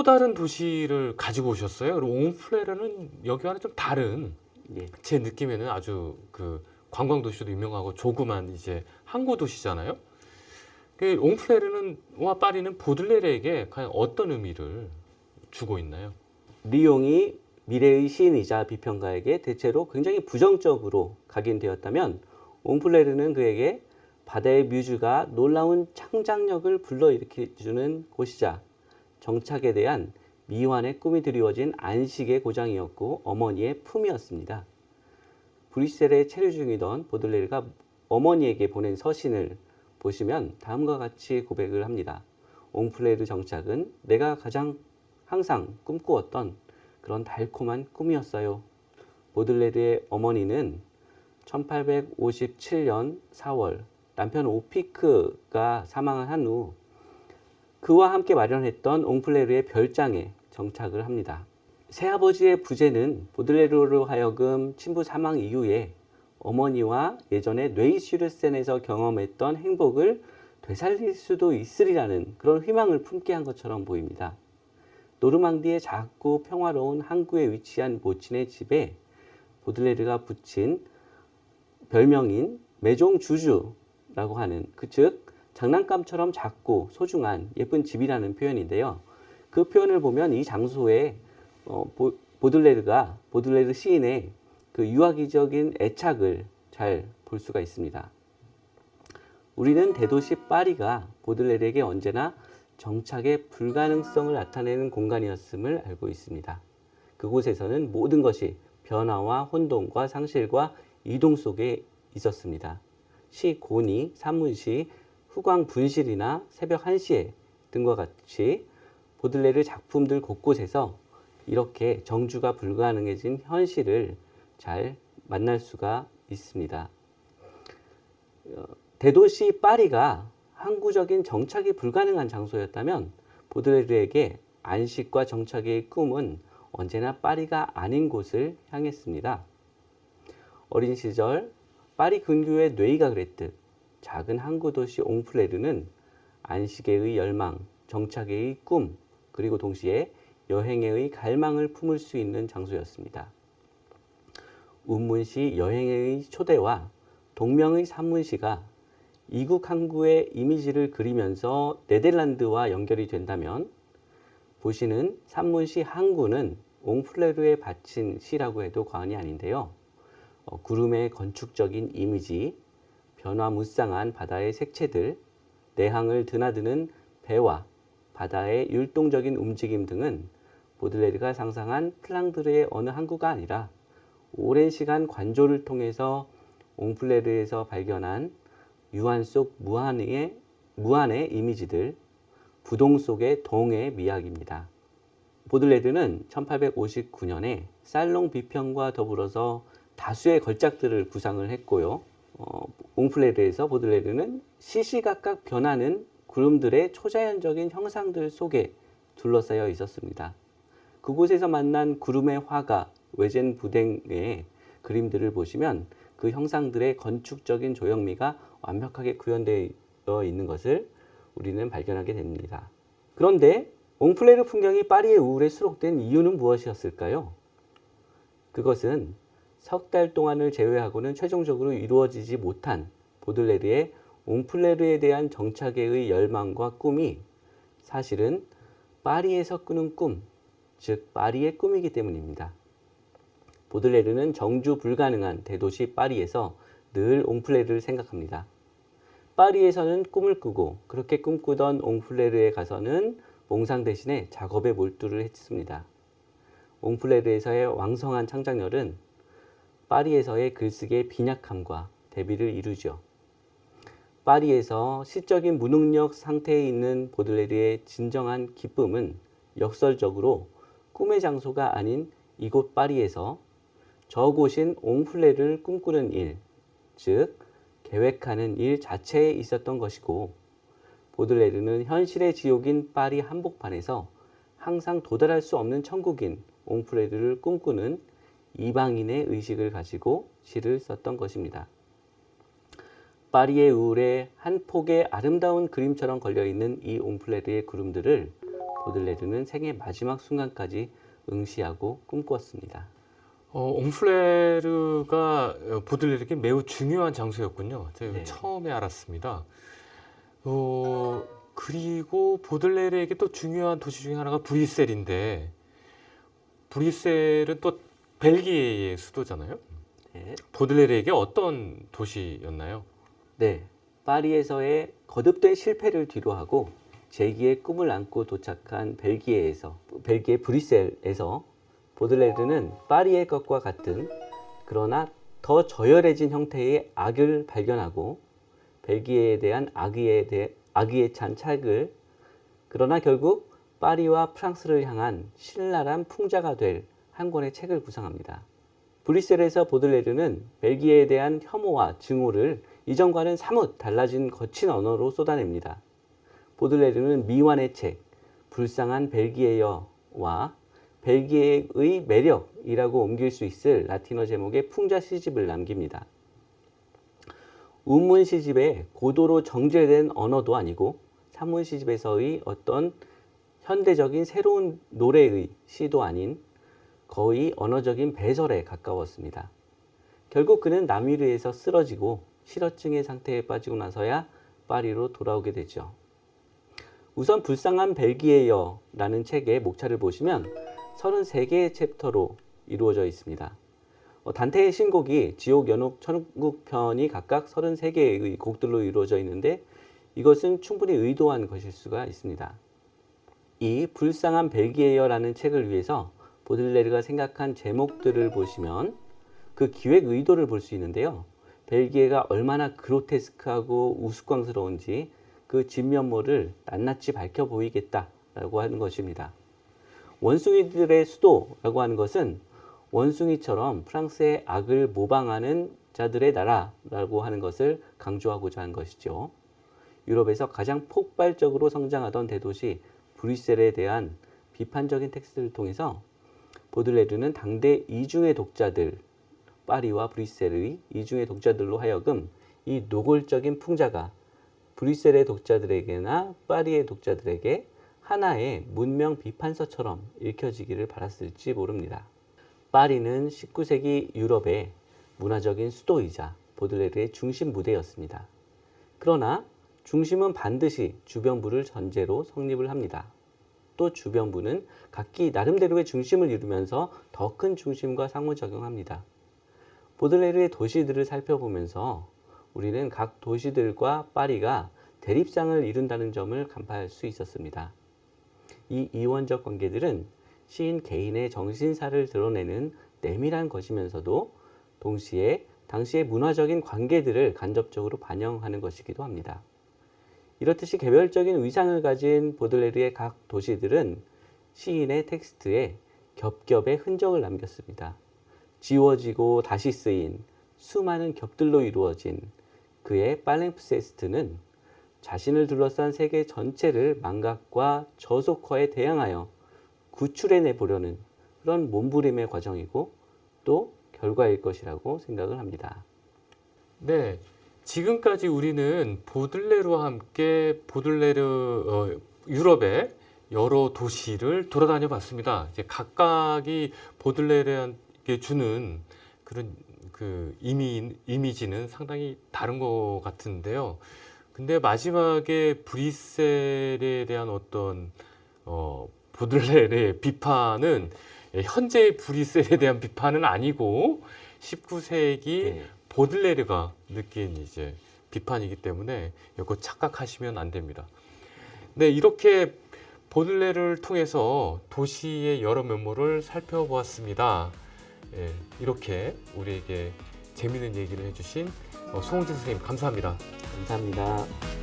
또 다른 도시를 가지고 오셨어요. 그리고 옹플레르는 여기와는 좀 다른 예. 제 느낌에는 아주 그 관광 도시도 유명하고 조그만 이제 항구 도시잖아요. 그 옹플레르는 와 파리는 보들레르에게 과연 어떤 의미를 주고 있나요? 리옹이 미래의 시인이자 비평가에게 대체로 굉장히 부정적으로 각인되었다면 옹플레르는 그에게 바다의 뮤즈가 놀라운 창작력을 불러일으켜주는 곳이자 정착에 대한 미완의 꿈이 드리워진 안식의 고장이었고 어머니의 품이었습니다. 브뤼셀에 체류 중이던 보들레르가 어머니에게 보낸 서신을 보시면 다음과 같이 고백을 합니다. 옹플레르 정착은 내가 가장 항상 꿈꾸었던 그런 달콤한 꿈이었어요. 보들레르의 어머니는 1857년 4월 남편 오피크가 사망한 후 그와 함께 마련했던 옹플레르의 별장에 정착을 합니다. 새아버지의 부재는 보들레르로 하여금 친부 사망 이후에 어머니와 예전에 뇌이슈르센에서 경험했던 행복을 되살릴 수도 있으리라는 그런 희망을 품게 한 것처럼 보입니다. 노르망디의 작고 평화로운 항구에 위치한 모친의 집에 보들레르가 붙인 별명인 메종 주주라고 하는 그 즉 장난감처럼 작고 소중한 예쁜 집이라는 표현인데요. 그 표현을 보면 이 장소에 어, 보, 보들레르가 보들레르 시인의 그 유아기적인 애착을 잘 볼 수가 있습니다. 우리는 대도시 파리가 보들레르에게 언제나 정착의 불가능성을 나타내는 공간이었음을 알고 있습니다. 그곳에서는 모든 것이 변화와 혼돈과 상실과 이동 속에 있었습니다. 시 고니, 산문시, 후광 분실이나 새벽 1시에 등과 같이 보들레르 작품들 곳곳에서 이렇게 정주가 불가능해진 현실을 잘 만날 수가 있습니다. 어, 대도시 파리가 항구적인 정착이 불가능한 장소였다면 보드레르에게 안식과 정착의 꿈은 언제나 파리가 아닌 곳을 향했습니다. 어린 시절 파리 근교의 뇌이가 그랬듯 작은 항구 도시 옹플레르는 안식의 열망, 정착의 꿈, 그리고 동시에 여행의 갈망을 품을 수 있는 장소였습니다. 운문시 여행의 초대와 동명의 산문시가 이국 항구의 이미지를 그리면서 네덜란드와 연결이 된다면 보시는 산문시 항구는 옹플레르에 바친 시라고 해도 과언이 아닌데요. 어, 구름의 건축적인 이미지, 변화무쌍한 바다의 색채들, 내항을 드나드는 배와 바다의 율동적인 움직임 등은 보들레르가 상상한 플랑드르의 어느 항구가 아니라 오랜 시간 관조를 통해서 옹플레르에서 발견한 유한 속 무한의 무한의 이미지들, 부동 속의 동의 미학입니다. 보들레르는 1859년에 살롱 비평과 더불어서 다수의 걸작들을 구상을 했고요. 어, 옹플레르에서 보들레르는 시시각각 변하는 구름들의 초자연적인 형상들 속에 둘러싸여 있었습니다. 그곳에서 만난 구름의 화가 외젠 부댕의 그림들을 보시면 그 형상들의 건축적인 조형미가 완벽하게 구현되어 있는 것을 우리는 발견하게 됩니다. 그런데 옹플레르 풍경이 파리의 우울에 수록된 이유는 무엇이었을까요? 그것은 석 달 동안을 제외하고는 최종적으로 이루어지지 못한 보들레르의 옹플레르에 대한 정착의 열망과 꿈이 사실은 파리에서 꾸는 꿈, 즉 파리의 꿈이기 때문입니다. 보들레르는 정주 불가능한 대도시 파리에서 늘 옹플레르를 생각합니다. 파리에서는 꿈을 꾸고 그렇게 꿈꾸던 옹플레르에 가서는 몽상 대신에 작업에 몰두를 했습니다. 옹플레르에서의 왕성한 창작열은 파리에서의 글쓰기의 빈약함과 대비를 이루죠. 파리에서 시적인 무능력 상태에 있는 보들레르의 진정한 기쁨은 역설적으로 꿈의 장소가 아닌 이곳 파리에서 저곳인 옹플레를 꿈꾸는 일, 즉 계획하는 일 자체에 있었던 것이고 보들레르는 현실의 지옥인 파리 한복판에서 항상 도달할 수 없는 천국인 옹플레르를 꿈꾸는 이방인의 의식을 가지고 시를 썼던 것입니다. 파리의 우울에 한 폭의 아름다운 그림처럼 걸려있는 이 옹플레르의 구름들을 보들레르는 생애 마지막 순간까지 응시하고 꿈꾸었습니다. 어, 옹플레르가 어, 보들레르에게 매우 중요한 장소였군요. 제가 네. 처음에 알았습니다. 어, 그리고 보들레르에게 또 중요한 도시 중에 하나가 브뤼셀인데 브뤼셀은 또 벨기에의 수도잖아요. 네. 보들레르에게 어떤 도시였나요? 네, 파리에서의 거듭된 실패를 뒤로하고 재기의 꿈을 안고 도착한 벨기에에서 벨기에 브뤼셀에서 보들레르는 파리의 것과 같은 그러나 더 저열해진 형태의 악을 발견하고 벨기에에 대한 악의에 대해 악의에 찬 책을 그러나 결국 파리와 프랑스를 향한 신랄한 풍자가 될 한 권의 책을 구상합니다. 브뤼셀에서 보들레르는 벨기에에 대한 혐오와 증오를 이전과는 사뭇 달라진 거친 언어로 쏟아냅니다. 보들레르는 미완의 책, 불쌍한 벨기에여와 벨기에의 매력이라고 옮길 수 있을 라틴어 제목의 풍자 시집을 남깁니다. 운문 시집에 고도로 정제된 언어도 아니고 산문 시집에서의 어떤 현대적인 새로운 노래의 시도 아닌 거의 언어적인 배설에 가까웠습니다. 결국 그는 남위르에서 쓰러지고 실어증의 상태에 빠지고 나서야 파리로 돌아오게 되죠. 우선 불쌍한 벨기에여라는 책의 목차를 보시면 33개의 챕터로 이루어져 있습니다. 어, 단테의 신곡이 지옥, 연옥, 천국 편이 각각 33개의 곡들로 이루어져 있는데 이것은 충분히 의도한 것일 수가 있습니다. 이 불쌍한 벨기에여라는 책을 위해서 보들레르가 생각한 제목들을 보시면 그 기획 의도를 볼 수 있는데요. 벨기에가 얼마나 그로테스크하고 우스꽝스러운지 그 진면모를 낱낱이 밝혀 보이겠다라고 하는 것입니다. 원숭이들의 수도라고 하는 것은 원숭이처럼 프랑스의 악을 모방하는 자들의 나라라고 하는 것을 강조하고자 한 것이죠. 유럽에서 가장 폭발적으로 성장하던 대도시 브뤼셀에 대한 비판적인 텍스트를 통해서 보들레르는 당대 이중의 독자들, 파리와 브뤼셀의 이중의 독자들로 하여금 이 노골적인 풍자가 브뤼셀의 독자들에게나 파리의 독자들에게 하나의 문명 비판서처럼 읽혀지기를 바랐을지 모릅니다. 파리는 19세기 유럽의 문화적인 수도이자 보들레르의 중심 무대였습니다. 그러나 중심은 반드시 주변부를 전제로 성립을 합니다. 또 주변부는 각기 나름대로의 중심을 이루면서 더 큰 중심과 상호작용합니다. 보들레르의 도시들을 살펴보면서 우리는 각 도시들과 파리가 대립상을 이룬다는 점을 간파할 수 있었습니다. 이 이원적 관계들은 시인 개인의 정신사를 드러내는 내밀한 것이면서도 동시에 당시의 문화적인 관계들을 간접적으로 반영하는 것이기도 합니다. 이렇듯이 개별적인 위상을 가진 보들레르의 각 도시들은 시인의 텍스트에 겹겹의 흔적을 남겼습니다. 지워지고 다시 쓰인 수많은 겹들로 이루어진 그의 팔랭프세스트는 자신을 둘러싼 세계 전체를 망각과 저속화에 대항하여 구출해내 보려는 그런 몸부림의 과정이고 또 결과일 것이라고 생각을 합니다. 네. 지금까지 우리는 보들레르와 함께 보들레르 어, 유럽의 여러 도시를 돌아다녀 봤습니다. 이제 각각이 보들레르에게 주는 그런 그 이미 이미지는 상당히 다른 것 같은데요. 근데 마지막에 브뤼셀에 대한 어떤 어, 보들레르의 비판은 예, 현재의 브뤼셀에 대한 비판은 아니고 19세기 네. 보들레르가 느낀 이제 비판이기 때문에 이거 착각하시면 안 됩니다. 네, 이렇게 보들레르를 통해서 도시의 여러 면모를 살펴보았습니다. 예, 이렇게 우리에게 재미있는 얘기를 해주신 어, 송홍진 선생님 감사합니다. 감사합니다.